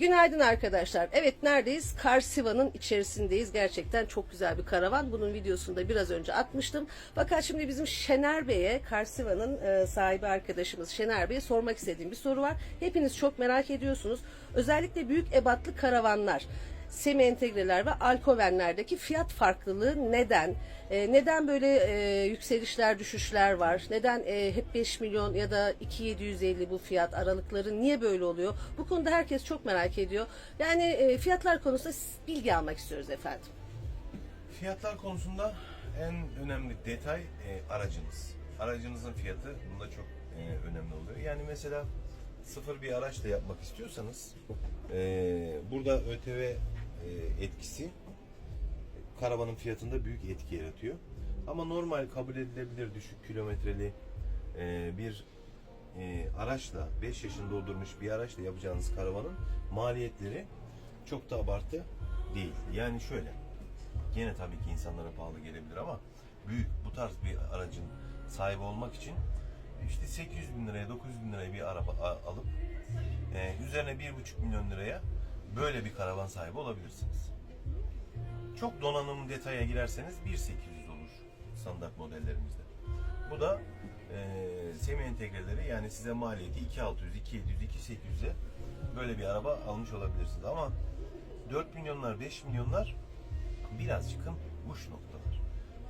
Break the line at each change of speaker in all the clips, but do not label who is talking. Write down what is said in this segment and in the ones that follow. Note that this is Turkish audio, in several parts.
Günaydın arkadaşlar. Evet neredeyiz? Karsiva'nın içerisindeyiz. Gerçekten çok güzel bir karavan. Bunun videosunu da biraz önce atmıştım. Fakat şimdi bizim Şener Bey'e, Karsiva'nın e, sahibi arkadaşımız Şener Bey'e sormak istediğim bir soru var. Hepiniz çok merak ediyorsunuz. Özellikle büyük ebatlı karavanlar, semi entegreler ve alkovenlerdeki fiyat farklılığı neden? E, neden böyle e, yükselişler, düşüşler var? Neden e, hep 5 milyon ya da 2750 bu fiyat aralıkları niye böyle oluyor? Bu konuda herkes çok merak ediyor. Yani e, fiyatlar konusunda bilgi almak istiyoruz efendim.
Fiyatlar konusunda en önemli detay e, aracınız. Aracınızın fiyatı bunda çok e, önemli oluyor. Yani mesela sıfır bir araçla yapmak istiyorsanız e, burada ÖTV etkisi karavanın fiyatında büyük etki yaratıyor. Ama normal kabul edilebilir düşük kilometreli e, bir e, araçla 5 yaşını doldurmuş bir araçla yapacağınız karavanın maliyetleri çok da abartı değil. Yani şöyle Gene tabii ki insanlara pahalı gelebilir ama büyük bu tarz bir aracın sahibi olmak için işte 800 bin liraya 900 bin liraya bir araba alıp e, üzerine 1,5 milyon liraya böyle bir karavan sahibi olabilirsiniz. Çok donanım detaya girerseniz 1.800 olur standart modellerimizde. Bu da e, semi entegreleri yani size maliyeti 2600, 2700, 2800'e böyle bir araba almış olabilirsiniz. Ama 4 milyonlar, 5 milyonlar birazcıkın uç noktalar.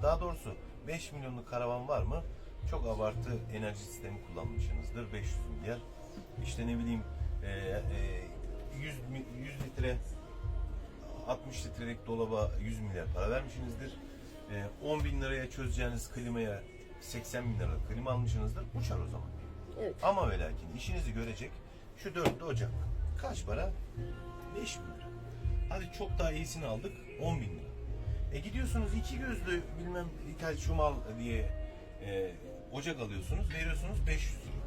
Daha doğrusu 5 milyonluk karavan var mı? Çok abartı enerji sistemi kullanmışsınızdır. 500 milyar. İşte ne bileyim e, e, 100, mi- 100 litre 60 litrelik dolaba 100 milyar para vermişsinizdir. E, 10 bin liraya çözeceğiniz klimaya 80 bin lira klima almışsınızdır. Uçar o zaman.
Evet.
Ama ve lakin işinizi görecek şu 4 Ocak. Kaç para? 5 bin lira. Hadi çok daha iyisini aldık 10 bin lira. E gidiyorsunuz iki gözlü bilmem ithal şumal diye e, ocak alıyorsunuz veriyorsunuz 500 lira.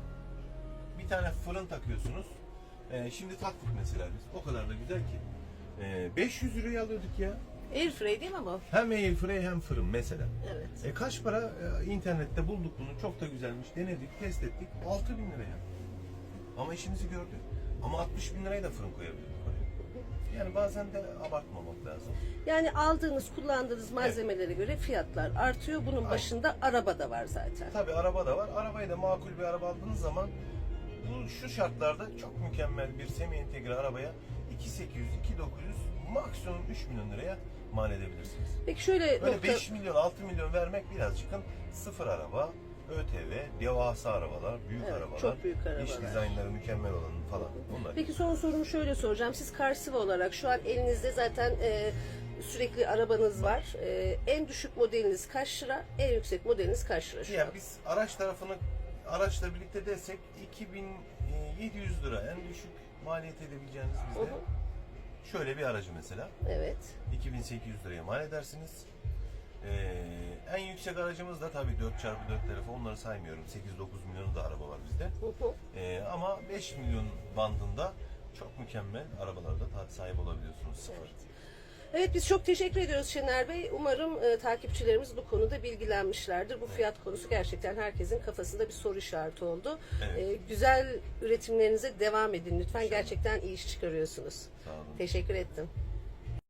Bir tane fırın takıyorsunuz. E, şimdi taktık mesela biz. O kadar da güzel ki. E, 500 liraya alıyorduk ya.
Airfryer değil mi bu?
Hem airfryer hem fırın mesela.
Evet.
E kaç para? E, internette bulduk bunu. Çok da güzelmiş. Denedik, test ettik. 6 bin liraya. Ama işimizi gördü. Ama 60 bin liraya da fırın koyabilirdik oraya. Yani bazen de abartmamak lazım.
Yani aldığınız, kullandığınız malzemelere göre fiyatlar artıyor. Bunun başında araba da var zaten.
Tabii araba da var. Arabayı da makul bir araba aldığınız zaman bu şu şartlarda çok mükemmel bir semi entegre arabaya 2800, 2900 maksimum 3 milyon liraya mal edebilirsiniz.
Peki şöyle
Böyle
nokta...
5 milyon, 6 milyon vermek birazcık sıfır araba, ÖTV, devasa arabalar, büyük
Evet,
arabalar,
çok büyük arabalar.
iç dizaynları mükemmel olan falan. Bunlar.
Peki son sorumu şöyle soracağım. Siz Karsiva olarak şu an elinizde zaten e, sürekli arabanız var. E, en düşük modeliniz kaç lira? En yüksek modeliniz kaç lira şu
Ya
an?
biz araç tarafını araçla birlikte desek 2700 lira en düşük maliyet edebileceğiniz
Hı
bizde.
hı.
Şöyle bir aracı mesela
Evet.
2800 liraya mal edersiniz. Ee, en yüksek aracımız da tabii 4x4 telefon onları saymıyorum. 8-9 milyonu da araba var bizde.
Hı hı.
Ee, ama 5 milyon bandında çok mükemmel arabalarda sahip olabiliyorsunuz sıfır.
Evet. Evet biz çok teşekkür ediyoruz Şener Bey. Umarım e, takipçilerimiz bu konuda bilgilenmişlerdir. Bu fiyat konusu gerçekten herkesin kafasında bir soru işareti oldu.
Evet.
E, güzel üretimlerinize devam edin lütfen. Gerçekten iyi iş çıkarıyorsunuz.
Sağ olun.
Teşekkür ettim.